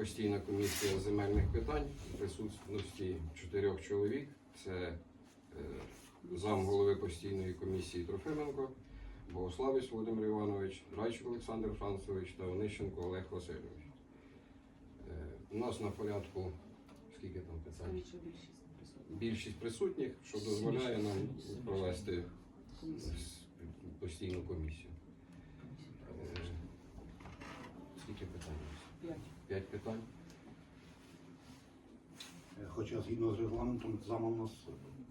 постійна комісія земельних питань в присутності чотирьох чоловік. Це е, зам голови постійної комісії Трофименко, Богославець Володимир Іванович, Драйчик Олександр Францович та Онищенко Олег Васильович. Е, У нас на порядку скільки там питань? Більшість присутніх. Що дозволяє нам провести постійну комісію. Е, Скільки питань? П'ять. Питань. Е, Хоча згідно з регламентом зама у нас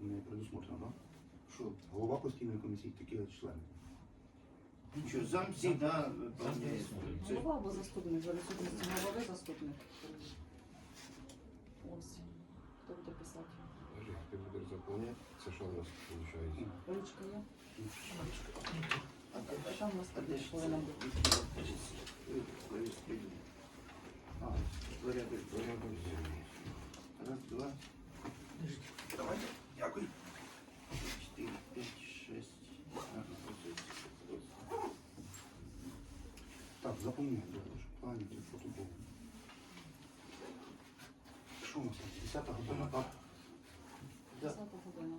не предусмотрено, так? Що голова постійної комісії тільки члени. Нічого, зам всегда выполняет. Це Голова або заступник, за відсутністю голови заступник. Ось. Хто буде писати? Скажи, ти будеш заповняти. Це що у нас виходить? Ручка є? А там у нас таке ж повинно це? бути. А, порядок, порядок. Раз, два. Давайте. Дякую. Четыре, пять, шесть. Ага, Так, запомніть, добре, що плані для протоколу. Що у нас? 10 година, так? Да. Десята година.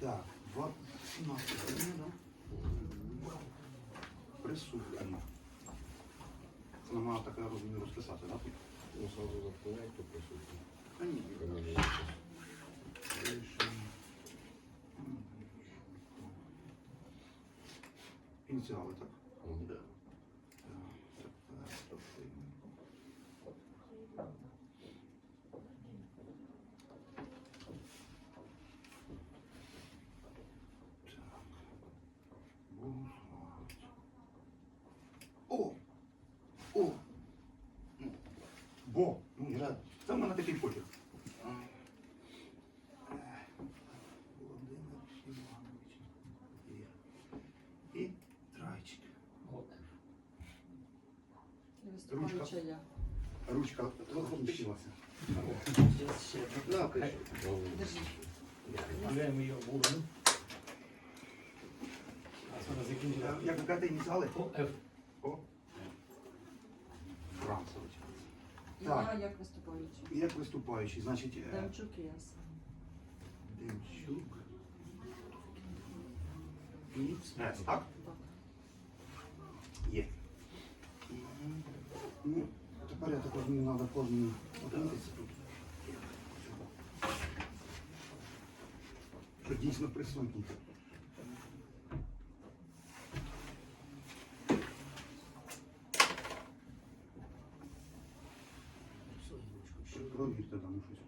Так, 17 година, да? Присутні. Це нам треба таке розумію розписати, так? Ну, сразу заповняй, хто присутній. А ні. Ініціали, так? Мгм. Да. Так, Трофим. Так. Богославець. О! О! Ну. Бо! Ну, я... Да. Це в мене такий почерк. Володимир Іванович. І трайчик. Ручка. Ручка розпочилася. Відправляємо її закінчила. Як ви кажете, ініціали? F. О. Францович. І Так. я як виступаюча. Як виступаючий, значить, е, Демчук і я сам. Демчук. І С, так? Так. Є. Ну, тепер я так розумію, треба кожному отметитися тут. Що дійсно присутній. Провірте там щось.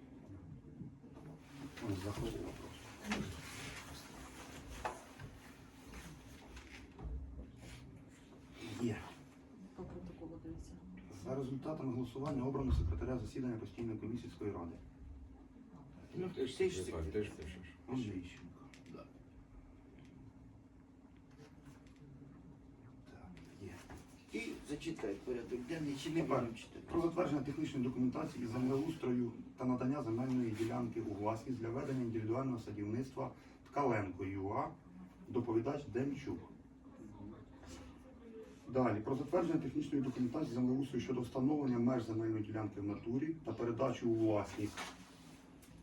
Ось заховував просто. Є. По протоколу дивіться. За результатами голосування обрано секретаря засідання постійної комісії сільської ради. Ну, Ти ж ти ж ти ж пишеш. Андрійченко. Да. Так, є. І зачитай порядок денний, чи Тепер будемо читати? Про затвердження технічної документації із землеустрою та надання земельної ділянки у власність для ведення індивідуального садівництва Ткаленко ЮА. Доповідач Демчук. Далі про затвердження технічної документації землеустрою щодо встановлення меж земельної ділянки в натурі та передачу у власність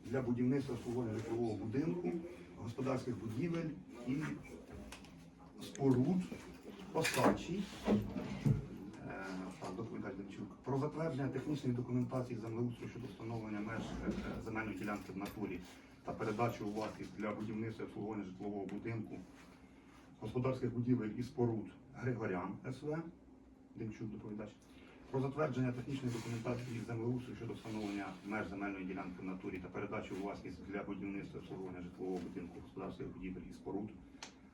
для будівництва обслуговування житлового будинку, господарських будівель і споруд Осадчий. Доповідач Демчук. Про затвердження технічної документації землеустрою щодо встановлення меж е, земельної ділянки в натурі та передачу у власність для будівництва обслуговування житлового будинку, господарських будівель і споруд Григорян СВ. Демчук доповідач. Про затвердження технічної документації землеустрою щодо встановлення меж земельної ділянки в натурі та передачу у власність для будівництва обслуговування житлового будинку, господарських будівель і споруд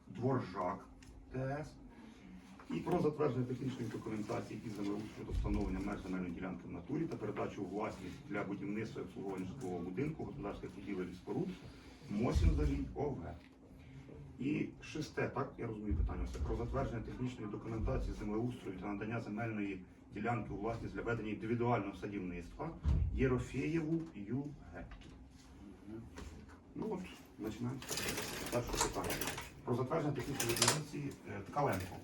Дворжак ТС. І про затвердження технічної документації із землеустрою щодо встановлення меж земельної ділянки в натурі та передачу у власність для будівництва і обслуговування житлового будинку, господарських будівель і споруд Мосін Залій ОВ. І шесте, так, я розумію питання, це про затвердження технічної документації землеустрою та надання земельної ділянки у власність для ведення індивідуального садівництва Єрофеєву ЮГ. Ну от, починаємо. Перше питання. Про затвердження технічної документації е, Ткаленко.